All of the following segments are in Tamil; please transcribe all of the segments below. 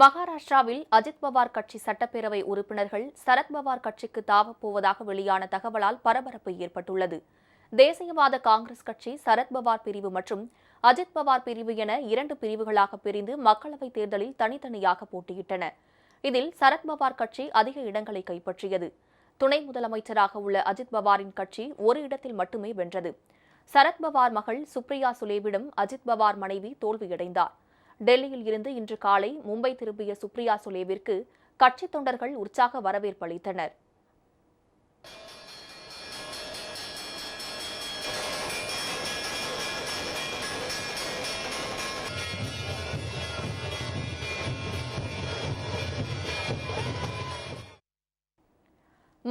மகாராஷ்டிராவில் அஜித் பவார் கட்சி சட்டப்பேரவை உறுப்பினர்கள் சரத்பவார் கட்சிக்கு தாவப்போவதாக வெளியான தகவலால் பரபரப்பு ஏற்பட்டுள்ளது. தேசியவாத காங்கிரஸ் கட்சி சரத்பவார் பிரிவு மற்றும் அஜித் பவார் பிரிவு என இரண்டு பிரிவுகளாக பிரிந்து மக்களவைத் தேர்தலில் தனித்தனியாக போட்டியிட்டன. இதில் சரத்பவார் கட்சி அதிக இடங்களை கைப்பற்றியது. துணை முதலமைச்சராக உள்ள அஜித் பவாரின் கட்சி ஒரு இடத்தில் மட்டுமே வென்றது. சரத்பவார் மகள் சுப்ரியா சுலேவிடம் அஜித் பவார் மனைவி தோல்வியடைந்தார். டெல்லியில் இருந்து இன்று காலை மும்பை திரும்பிய சுப்ரியா சுலேவிற்கு கட்சித் தொண்டர்கள் உற்சாக வரவேற்பு அளித்தனர்.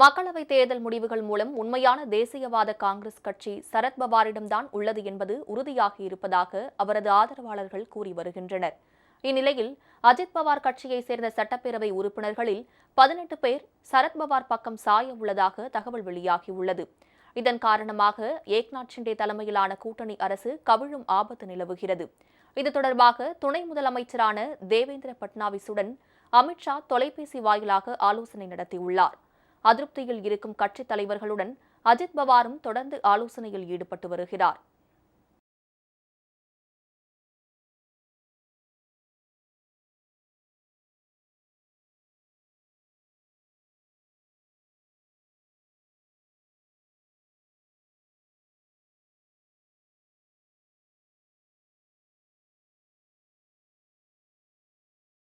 மக்களவைத் தேர்தல் முடிவுகள் மூலம் உண்மையான தேசியவாத காங்கிரஸ் கட்சி சரத்பவாரிடம்தான் உள்ளது என்பது உறுதியாகி இருப்பதாக அவரது ஆதரவாளர்கள் கூறி வருகின்றனர். இந்நிலையில் அஜித் பவார் கட்சியைச் சேர்ந்த சட்டப்பேரவை உறுப்பினர்களில் பதினெட்டு பேர் சரத்பவார் பக்கம் சாய உள்ளதாக தகவல் வெளியாகியுள்ளது. இதன் காரணமாக ஏக்நாத் ஷிண்டே தலைமையிலான கூட்டணி அரசு கவிழும் ஆபத்து நிலவுகிறது. இது தொடர்பாக துணை முதலமைச்சரான தேவேந்திர பட்னாவிஸுடன் அமித்ஷா தொலைபேசி வாயிலாக ஆலோசனை நடத்தியுள்ளார். அதிருப்தியில் இருக்கும் கட்சித் தலைவர்களுடன் அஜித் பவாரும் தொடர்ந்து ஆலோசனையில் ஈடுபட்டு வருகிறார்.